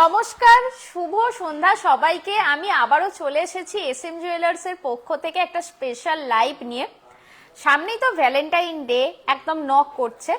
নমস্কার, শুভ সন্ধ্যা সবাইকে। আমি আবারও চলে এসেছি এস এম জুয়েলার্স এর পক্ষ থেকে একটা স্পেশাল লাইভ নিয়ে। সামনেই তো ভ্যালেন্টাইন ডে একদম নক করছে।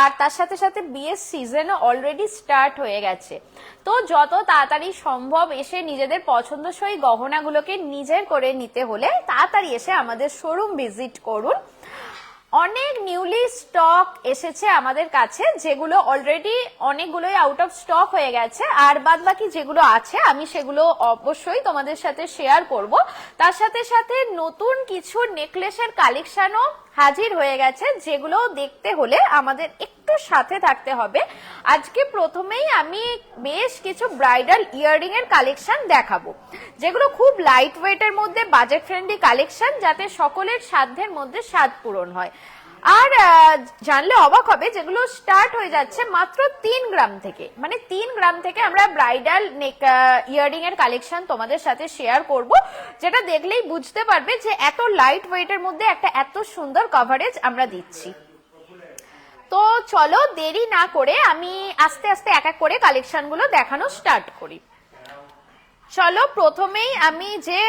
আর তার সাথে সাথে বিয়ের সিজনও অলরেডি স্টার্ট হয়ে গেছে। তো যত তাড়াতাড়ি সম্ভব এসে নিজেদের পছন্দসই গহনাগুলোকে নিজের করে নিতে হলে তাড়াতাড়ি এসে আমাদের শোরুম ভিজিট করুন। অনেক নিউলি স্টক এসেছে আমাদের কাছে, যেগুলো অলরেডি অনেকগুলোই আউট অফ স্টক হয়ে গেছে। আর বাদ বাকি যেগুলো আছে, আমি সেগুলো অবশ্যই তোমাদের সাথে শেয়ার করব। তার সাথে সাথে নতুন কিছু নেকলেসের কালেকশনও হাজির হয়ে গেছে, যেগুলো দেখতে হলে আমাদের একটু সাথে থাকতে হবে। আজকে প্রথমেই আমি বেশ কিছু ব্রাইডাল ইয়াররিং এর কালেকশন দেখাবো, যেগুলো খুব লাইট ওয়েটের মধ্যে বাজেট ফ্রেন্ডলি কালেকশন যাতে সকলের সাধ্যের মধ্যে স্বাদ পূরণ হয়। আর জানলে অবাক হবে, যেগুলো স্টার্ট হয়ে যাচ্ছে মাত্র তিন গ্রাম থেকে। মানে তিন গ্রাম থেকে আমরা ব্রাইডাল ইয়াররিং এর কালেকশন তোমাদের সাথে শেয়ার করব, যেটা দেখলেই বুঝতে পারবে যে এত লাইট ওয়েটের মধ্যে একটা এত সুন্দর কভারেজ আমরা দিচ্ছি। তো চলো দেরি না করে আমি আস্তে আস্তে এক এক করে কালেকশনগুলো দেখানো স্টার্ট করি। চলো প্রথমেই আমি যে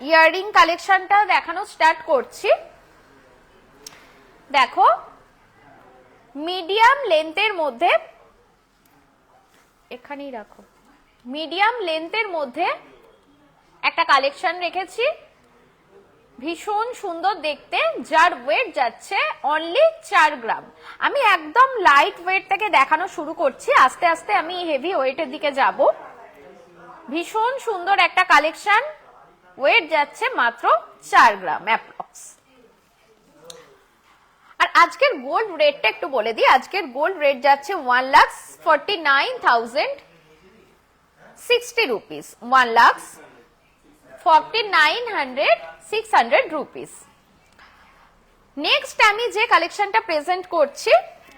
ইয়াররিং কালেকশনটা দেখানো স্টার্ট করছি দেখো মিডিয়াম লেন্থের মধ্যে, এখানেই রাখো মিডিয়াম লেন্থের মধ্যে একটা কালেকশন রেখেছি। ভীষণ সুন্দর দেখতে, যার ওয়েট যাচ্ছে অনলি চার গ্রাম। আমি একদম লাইট ওয়েট থেকে দেখানো শুরু করছি, আস্তে আস্তে আমি হেভি ওয়েটের দিকে যাব। ভীষণ সুন্দর একটা কালেকশন ওয়েট যাচ্ছে মাত্র চার গ্রাম আজকের গোল্ড রেটটা একটু বলে দিই। আজকের গোল্ড রেট যাচ্ছে one lakh forty nine thousand sixty rupees one lakh forty nine hundred six hundred rupees next আমি যে কালেকশনটা প্রেজেন্ট করছি,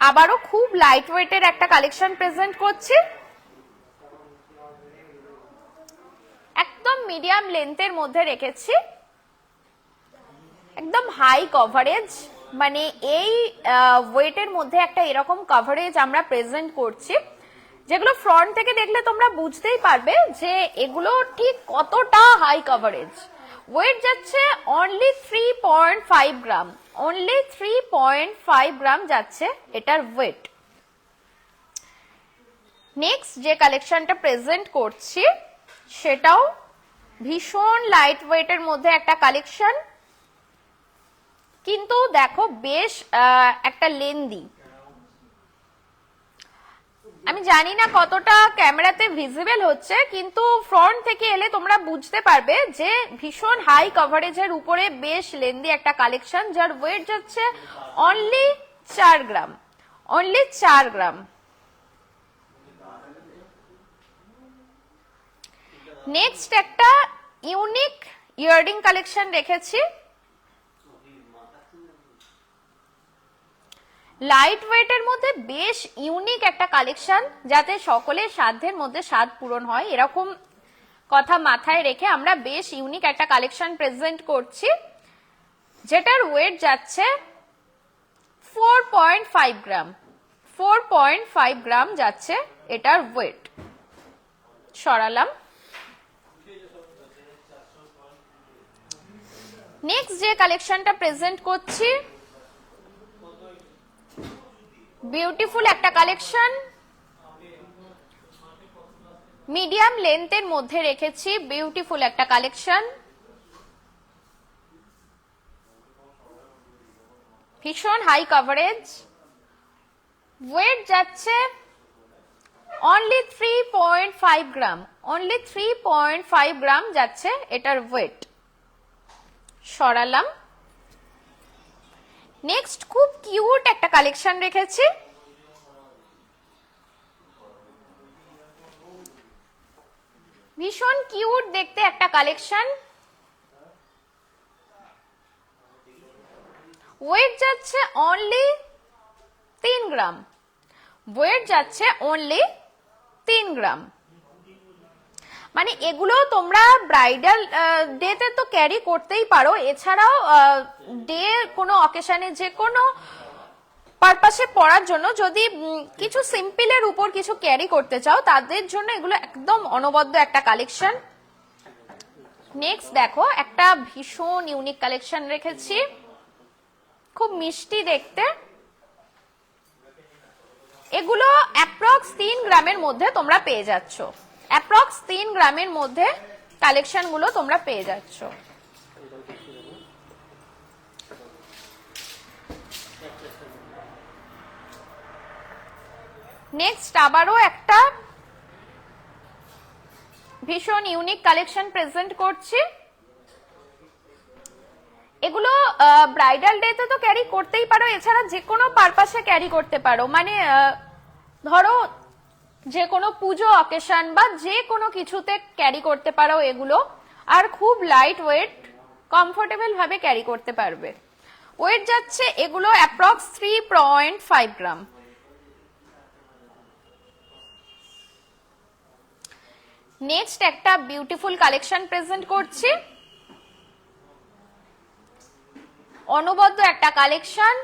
আবারও খুব লাইট ওয়েটের একটা কালেকশন প্রেজেন্ট করছি। একদম মিডিয়াম লেন্থের মধ্যে রেখেছি। একদম হাই কভারেজ মানে এই ওয়েটের মধ্যে একটা এরকম কভারেজ আমরা প্রেজেন্ট করছি, যেগুলো ফ্রন্ট থেকে দেখলে তোমরা বুঝতেই পারবে যে এগুলো ঠিক কতটা হাই কভারেজ ওয়েট যাচ্ছে only three point five gram only three point five gram যাচ্ছে এটার ওয়েট নেক্সট যে কালেকশনটা প্রেজেন্ট করছি, সেটাও ভীষণ লাইট ওয়েটের মধ্যে একটা কালেকশন কিন্তু দেখো বেশ একটা লেন্দি। আমি জানি না কতটা ক্যামেরাতে ভিজিবল হচ্ছে, কিন্তু ফ্রন্ট থেকে এলে তোমরা বুঝতে পারবে যে ভীষণ হাই কভারেজের উপরে বেশ লেন্দি একটা কালেকশন যার ওয়েট যাচ্ছে অনলি চার গ্রাম। অনলি চার গ্রাম। নেক্সট একটা ইউনিক ইয়াররিং কালেকশন রেখেছি। লাইট ওয়েটের মধ্যে বেশ ইউনিক একটা কালেকশন যাতে সকলের সাধ্যের মধ্যে স্বাদ পূরণ হয়। এরকম কথা মাথায় রেখে আমরা বেশ ইউনিক একটা কালেকশন প্রেজেন্ট করছি, যেটার ওয়েট যাচ্ছে four point five gram. Four point five gram যাচ্ছে এটার ওয়েট সরালাম। নেক্সট যে কালেকশনটা প্রেজেন্ট করছি বিউটিফুল একটা কালেকশন মিডিয়াম লেন্থের মধ্যে রেখেছি বিউটিফুল একটা কালেকশন ভীষণ হাই কভারেজ ওয়েট যাচ্ছে only three point five gram only three point five gram যাচ্ছে এটার ওয়েট সরালাম। নেক্সট খুব কিউট একটা কালেকশন রেখেছি। ভীষণ কিউট দেখতে একটা কালেকশন ওয়েট যাচ্ছে অনলি তিন গ্রাম। ওয়েট যাচ্ছে অনলি তিন গ্রাম। মানে এগুলো তোমরা ব্রাইডাল ডেতে তো ক্যারি করতেই পারো। এছাড়াও ডে কোনো অকেশনে যে কোনো পারপাসে পড়ার জন্য যদি কিছু সিম্পলের উপর কিছু ক্যারি করতে চাও, তাদের জন্য এগুলো একদম অনবদ্য একটা কালেকশন নেক্সট দেখো, একটা ভীষণ ইউনিক কালেকশন রেখেছি। খুব মিষ্টি দেখতে। এগুলো অ্যাপ্রক্স তিন গ্রামের মধ্যে তোমরা পেয়ে যাচ্ছ। অ্যাপ্রক্স তিন গ্রামের মধ্যে কালেকশনগুলো তোমরা পেয়ে যাচ্ছ। নেক্সট আবারও একটা ভীষণ ইউনিক কালেকশন প্রেজেন্ট করছি। এগুলো ব্রাইডাল ডেতে তো ক্যারি করতেই পারো, এছাড়া যে কোনো পারপাসে ক্যারি করতে পারো। মানে ধরো যে কোনো পুজো অকেশন বা যে কোনো কিছুতে ক্যারি করতে পারো এগুলো আর খুব লাইট ওয়েট কমফোর্টেবল ভাবে ক্যারি করতে পারবে। ওয়েট যাচ্ছে এগুলো approx three point five gram next একটা বিউটিফুল কালেকশন প্রেজেন্ট করছি। অনবদ্য একটা কালেকশন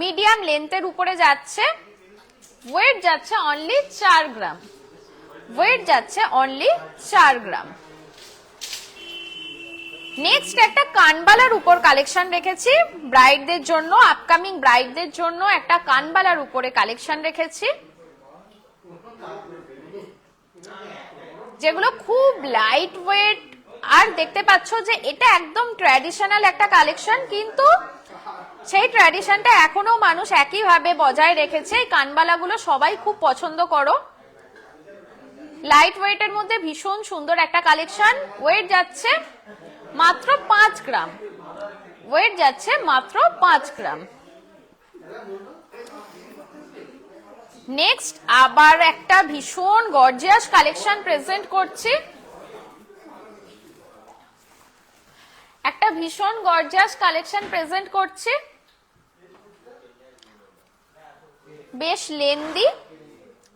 মিডিয়াম লেন্থের উপরে যাচ্ছে, ওয়েট যাচ্ছে অনলি চার গ্রাম। ওয়েট যাচ্ছে অনলি চার গ্রাম। নেক্সট একটা কানবালার উপর কালেকশন রেখেছি ব্রাইডদের জন্য আপকামিং ব্রাইডদের জন্য একটা কানবালার উপরে কালেকশন রেখেছি। যেগুলো খুব লাইট ওয়েট আর দেখতে পাচ্ছ যে এটা একদম ট্র্যাডিশনাল একটা কালেকশন কিন্তু সেই ট্র্যাডিশনটা এখনও মানুষ একইভাবে বজায় রেখেছে। এই কানবালাগুলো সবাই খুব পছন্দ করো। লাইট ওয়েটের মধ্যে ভীষণ সুন্দর একটা কালেকশন ওয়েট যাচ্ছে মাত্র পাঁচ গ্রাম। ওয়েট যাচ্ছে মাত্র পাঁচ গ্রাম। নেক্সট আবার একটা ভীষণ গর্জিয়াস কালেকশন প্রেজেন্ট করছি। একটা ভীষণ গর্জিয়াস কালেকশন প্রেজেন্ট করছি। বেশ লেন্দি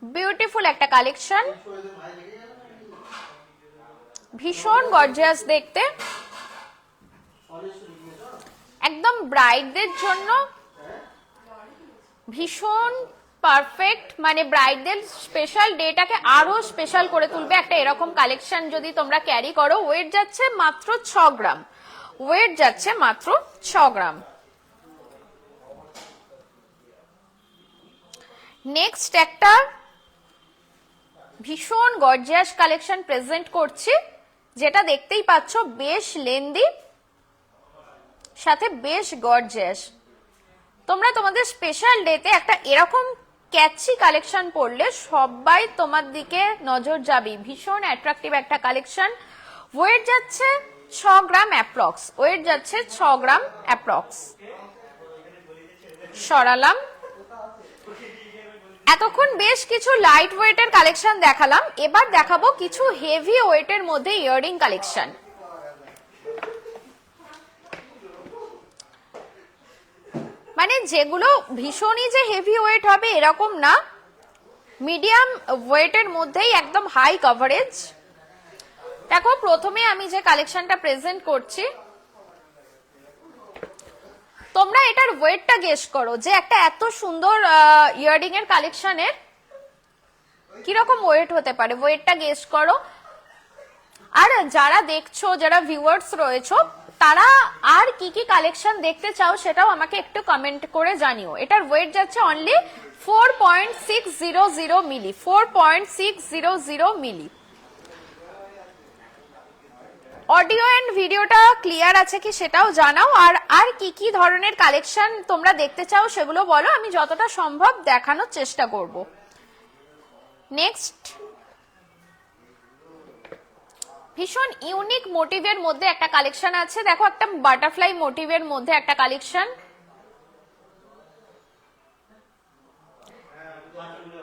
বিউটিফুল একটা কালেকশন ভীষণ গর্জিয়াস দেখতে। একদম ব্রাইডদের জন্য ভীষণ পারফেক্ট মানে ব্রাইডদের স্পেশাল ডেটাকে আরও স্পেশাল করে তুলবে একটা এরকম কালেকশন যদি তোমরা ক্যারি করো। ওয়েট যাচ্ছে মাত্র ছ গ্রাম। ওয়েট যাচ্ছে মাত্র ছ গ্রাম। নেক্সট একটা ভীষণ গর্জিয়াস কালেকশন প্রেজেন্ট করছি, যেটা দেখতেই পাচ্ছ বেশ লেন্দি সাথে বেশ গর্জিয়াস তোমরা তোমাদের স্পেশাল ডেতে একটা এরকম ক্যাচি কালেকশন পড়লে সবাই তোমার দিকে নজর যাবে ভীষণ অ্যাট্রাকটিভ একটা কালেকশন ওয়েট যাচ্ছে ছ গ্রাম অ্যাপ্রক্স ওয়েট যাচ্ছে ছ গ্রাম অ্যাপ্রক্স সরালাম। এতক্ষণ বেশ কিছু লাইট ওয়েটের কালেকশন দেখালাম। এবার দেখাবো কিছু হেভি ওয়েটের মধ্যে ইয়ারিং কালেকশন মানে যেগুলো ভীষণই যে হেভি ওয়েট হবে এরকম না। মিডিয়াম ওয়েটের মধ্যেই একদম হাই কভারেজ দেখো, প্রথমে আমি যে কালেকশনটা প্রেজেন্ট করছি তোমরা এটার ওয়েটটা গেস করো যে একটা এত সুন্দর ইয়ারিং এর কালেকশনের কীরকম ওয়েট হতে পারে? ওয়েটটা গেস করো। আর যারা দেখছ, যারা ভিউয়ার্স রয়েছো, তারা আর কি কি কালেকশন দেখতে চাও সেটাও আমাকে একটু কমেন্ট করে জানিও। এটার ওয়েট যাচ্ছে only four point six zero zero milli four point six zero zero milli audio and ভিডিওটা ক্লিয়ার আছে কি সেটাও জানাও। আর আর কি কি ধরনের কালেকশন তোমরা দেখতে চাও সেগুলো বলো, আমি যতটা সম্ভব দেখানোর চেষ্টা করব। নেক্সট। ভীষণ ইউনিক মোটিভের মধ্যে একটা কালেকশন আছে। দেখো, একটা বাটারফ্লাই মোটিভের মধ্যে একটা কালেকশন।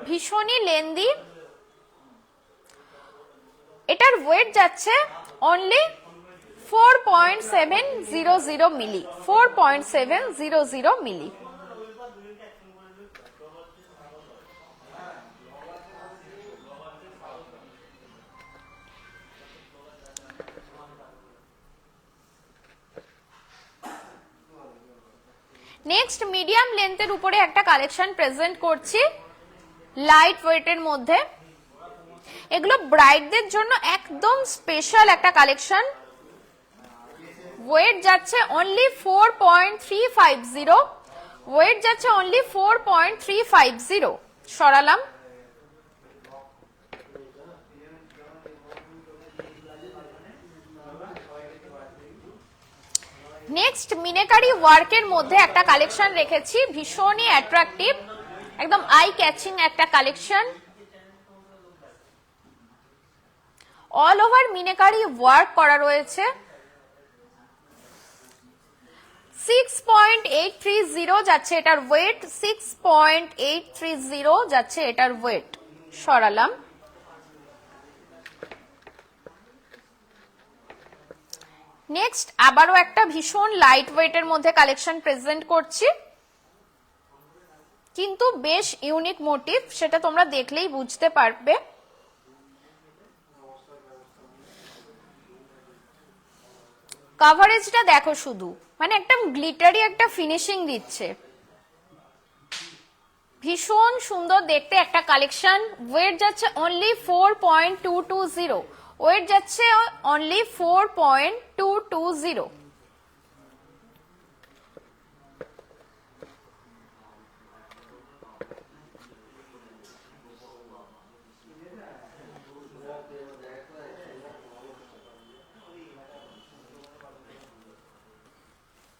ভীষণই লেন্দি। ওয়েট যাচ্ছে only four point seven zero zero milli four point seven zero zero milli next medium লেন্থের উপরে একটা কালেকশন প্রেজেন্ট করছি লাইট ওয়েটের মধ্যে। এগুলো ব্রাইডদের জন্য একদম স্পেশাল একটা কালেকশন ওয়েট যাচ্ছে only four point three five zero weight যাচ্ছে only four point three five zero সরালাম। Next meenakari ওয়ার্কের মধ্যে একটা কালেকশন রেখেছি, ভীষণই অ্যাট্রাকটিভ একদম আই ক্যাচিং একটা collection all over meenakari work করা রয়েছে। Six point eight three zero যাচ্ছে এটার weight six point eight three zero যাচ্ছে এটার ওয়েট সরালাম। নেক্সট আবারও একটা ভীষণ লাইট ওয়েটের মধ্যে কালেকশন প্রেজেন্ট করছি। কিন্তু বেশ ইউনিক মোটিভ সেটা তোমরা দেখলেই বুঝতে পারবে। কাভারেজটা দেখো শুধু। মানে একটা গ্লিটারি একটা ফিনিশিং দিচ্ছে। ভীষণ সুন্দর দেখতে একটা কালেকশন ওয়েট যাচ্ছে only four point two two zero weight যাচ্ছে only four point two two zero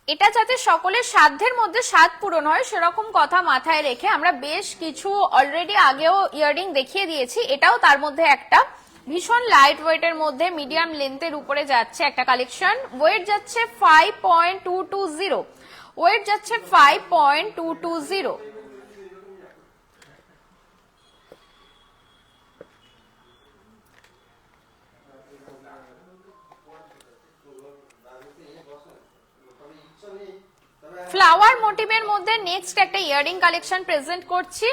এটা যাতে সকলের সাধ্যের মধ্যে স্বাদ পূরণ হয়, সেরকম কথা মাথায় রেখে আমরা বেশ কিছু অলরেডি আগেও ইয়াররিং দেখিয়ে দিয়েছি। এটাও তার মধ্যে একটা। ভীষণ লাইট ওয়েটের মধ্যে মিডিয়াম লেন্থের উপরে যাচ্ছে একটা কালেকশন ওয়েট যাচ্ছে five point two two zero weight যাচ্ছে five point two two zero flower মোটিভের মধ্যে নেক্সট একটা ইয়ারিং কালেকশন প্রেজেন্ট করছি।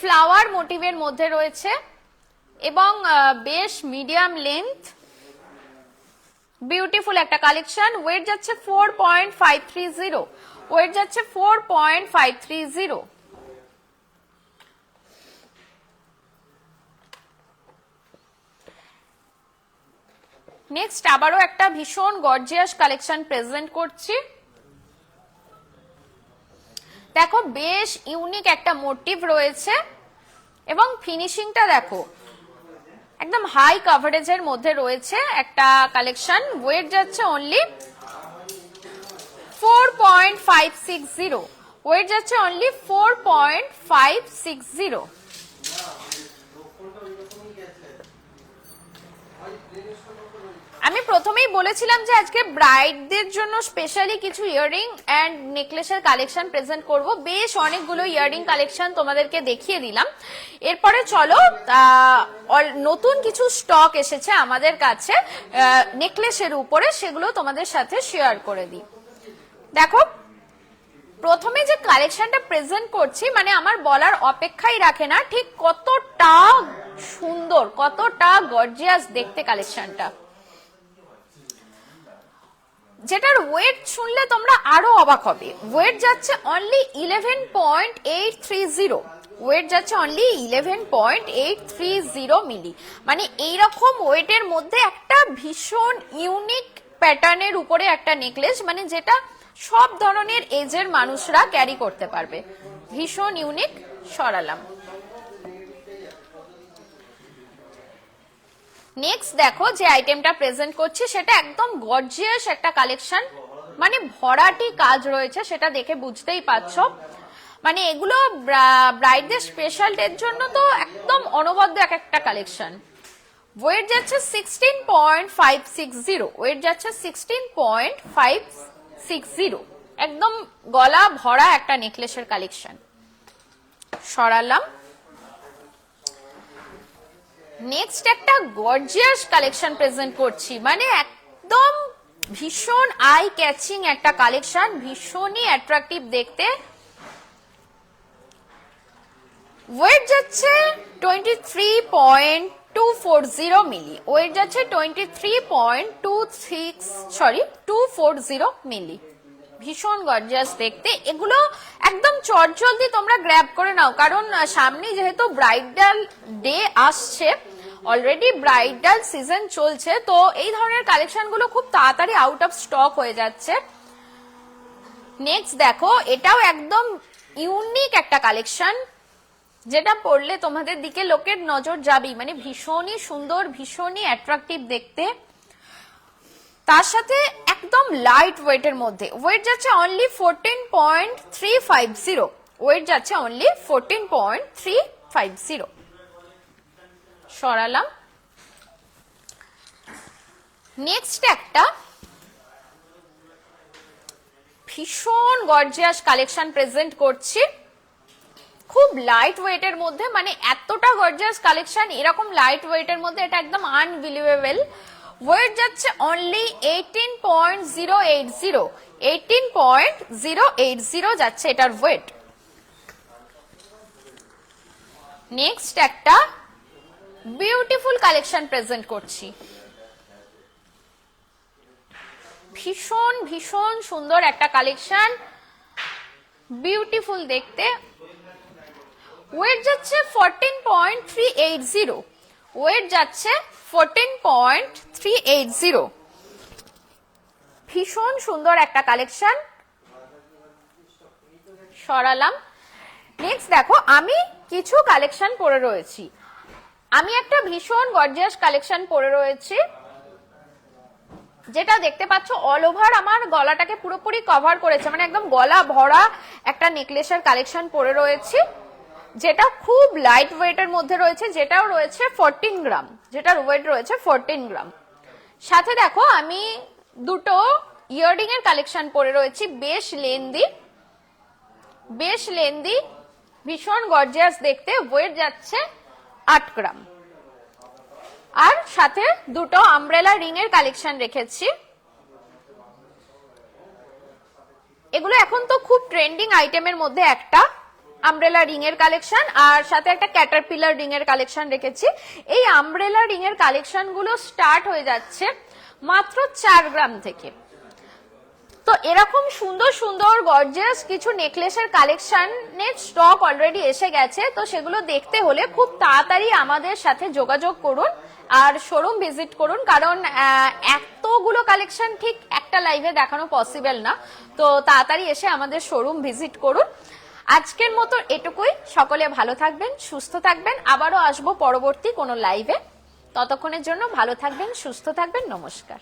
ফ্লাওয়ার মোটিভের মধ্যে রয়েছে এবং বেশ মিডিয়াম লেন্থ বিউটিফুল একটা কালেকশন ওয়েট যাচ্ছে four point five three zero weight যাচ্ছে four point five three zero next আবারও একটা ভীষণ গর্জিয়াস কালেকশন প্রেজেন্ট করছি। দেখো, বেশ ইউনিক একটা মোটিভ রয়েছে। এবং ফিনিশিংটা দেখো, একদম হাই কাভারেজের মধ্যে রয়েছে একটা কালেকশন ওয়েট যাচ্ছে only four point five six zero weight যাচ্ছে only four point five six zero আমি প্রথমেই বলেছিলাম যে আজকে ব্রাইডদের জন্য স্পেশালি কিছু ইয়াররিং অ্যান্ড নেকলেসের কালেকশন প্রেজেন্ট করব। বেশ অনেকগুলো ইয়াররিং কালেকশন তোমাদেরকে দেখিয়ে দিলাম। এরপরে চলো নতুন কিছু স্টক এসেছে আমাদের কাছে নেকলেসের উপরে, সেগুলো তোমাদের সাথে শেয়ার করে দিই। দেখো, প্রথমে যে কালেকশনটা প্রেজেন্ট করছি মানে আমার বলার অপেক্ষাই রাখে না, ঠিক কতটা সুন্দর, কতটা গর্জিয়াস দেখতে কালেকশনটা যেটার ওয়েট শুনলে তোমরা আরও অবাক হবে। ওয়েট যাচ্ছে only eleven point eight three zero weight যাচ্ছে only eleven point eight three zero milli মানে এইরকম ওয়েটের মধ্যে একটা ভীষণ ইউনিক প্যাটার্নের উপরে একটা নেকলেস মানে যেটা সব ধরনের এজের মানুষরা ক্যারি করতে পারবে। ভীষণ ইউনিক সরালাম। নেক্সট দেখো যে আইটেমটা প্রেজেন্ট করছি, সেটা একদম গর্জিয়াস একটা কালেকশন মানে ভরাটি কাজ রয়েছে, সেটা দেখে বুঝতেই পারছ। মানে এগুলো ব্রাইডদের স্পেশাল ডের জন্য তো একদম অনবদ্য এক একটা কালেকশন ওয়েট যাচ্ছে sixteen point five six zero weight যাচ্ছে sixteen point five six zero একদম গলা ভরা একটা নেকলেসের কালেকশন সরালাম। নেক্সট একটা গর্জিয়াস কালেকশন প্রেজেন্ট করছি। মানে একদম ভীষণ আই ক্যাচিং একটা কালেকশন ভীষণই অ্যাট্রাকটিভ দেখতে। ওয়েট যাচ্ছে twenty three point two four zero milli weight যাচ্ছে twenty three point two six sorry two four zero milli ভীষণ গর্জিয়াস দেখতে। এগুলো একদম চটজলদি তোমরা গ্র্যাব করে নাও। কারণ সামনে যেহেতু ব্রাইডাল ডে আসছে অলরেডি ব্রাইডাল সিজন চলছে, তো এই ধরনের কালেকশনগুলো খুব তাড়াতাড়ি আউট অফ স্টক হয়ে যাচ্ছে। নেক্সট দেখো, এটাও একদম ইউনিক একটা কালেকশন যেটা পড়লে তোমাদের দিকে লোকের নজর যাবেই। মানে ভীষণই সুন্দর, ভীষণই অ্যাট্রাকটিভ দেখতে। তার সাথে একদম লাইট ওয়েটের মধ্যে। ওয়েট যাচ্ছে only fourteen point three five zero weight যাচ্ছে only fourteen point three five zero সরালাম। Next একটা ভীষণ গর্জিয়াস কালেকশন প্রেজেন্ট করছি। খুব লাইট ওয়েটের মধ্যে মানে এতটা গর্জিয়াস কালেকশন এরকম লাইট ওয়েটের মধ্যে, এটা একদম আনবিলিভেবল ওয়েট যাচ্ছে only eighteen point zero eight zero eighteen point zero eight zero যাচ্ছে এটার ওয়েট নেক্সট একটা বিউটিফুল কালেকশন প্রেজেন্ট করছি। ভীষণ ভীষণ সুন্দর একটা কালেকশন বিউটিফুল দেখতে। ওয়েট যাচ্ছে fourteen point three eight zero weight যাচ্ছে fourteen point three eight zero ভীষণ সুন্দর একটা কালেকশন। সরালাম। নেক্সট দেখো, আমি কিছু কালেকশন পরে রয়েছি। আমি একটা ভীষণ গর্জিয়াস কালেকশন পরে রয়েছি। যেটা দেখতে পাচ্ছ অল ওভার আমার গলাটাকে পুরোপুরি কভার করেছে। মানে একদম গলা ভরা একটা নেকলেসের কালেকশন পরে রয়েছে। যেটা খুব লাইট ওয়েটের মধ্যে রয়েছে, যেটাও রয়েছে ফোরটিন গ্রাম যেটার ওয়েট রয়েছে ফোরটিন গ্রাম সাথে দেখো, আমি দুটো ইয়াররিং এর কালেকশন পরে রয়েছি, বেশ লেন্দি বেশ লেন্দি ভীষণ গর্জিয়াস দেখতে ওয়েট যাচ্ছে আট গ্রাম আর সাথে দুটো আমব্রেলা রিং এর কালেকশন রেখেছি। এগুলো এখন তো খুব ট্রেন্ডিং আইটেমের মধ্যে একটা। আমব্রেলা রিং এর কালেকশন আর সাথে একটা ক্যাটারপিলার রিং এর কালেকশন রেখেছি। এই আমব্রেলা রিং এর কালেকশনগুলো স্টার্ট হয়ে যাচ্ছে মাত্র চার গ্রাম থেকে। তো এরকম সুন্দর সুন্দর গর্জিয়াস কিছু নেকলেসের কালেকশনের স্টক অলরেডি এসে গেছে। তো সেগুলো দেখতে হলে খুব তাড়াতাড়ি আমাদের সাথে যোগাযোগ করুন আর শোরুম ভিজিট করুন। কারণ এতগুলো কালেকশন ঠিক একটা লাইভে দেখানো পসিবল না। তো তাড়াতাড়ি এসে আমাদের শোরুম ভিজিট করুন। আজকের মতো এটুকুই। সকলে ভালো থাকবেন, সুস্থ থাকবেন। আবারও আসব পরবর্তী কোনো লাইভে ততক্ষণের জন্য ভালো থাকবেন, সুস্থ থাকবেন। নমস্কার।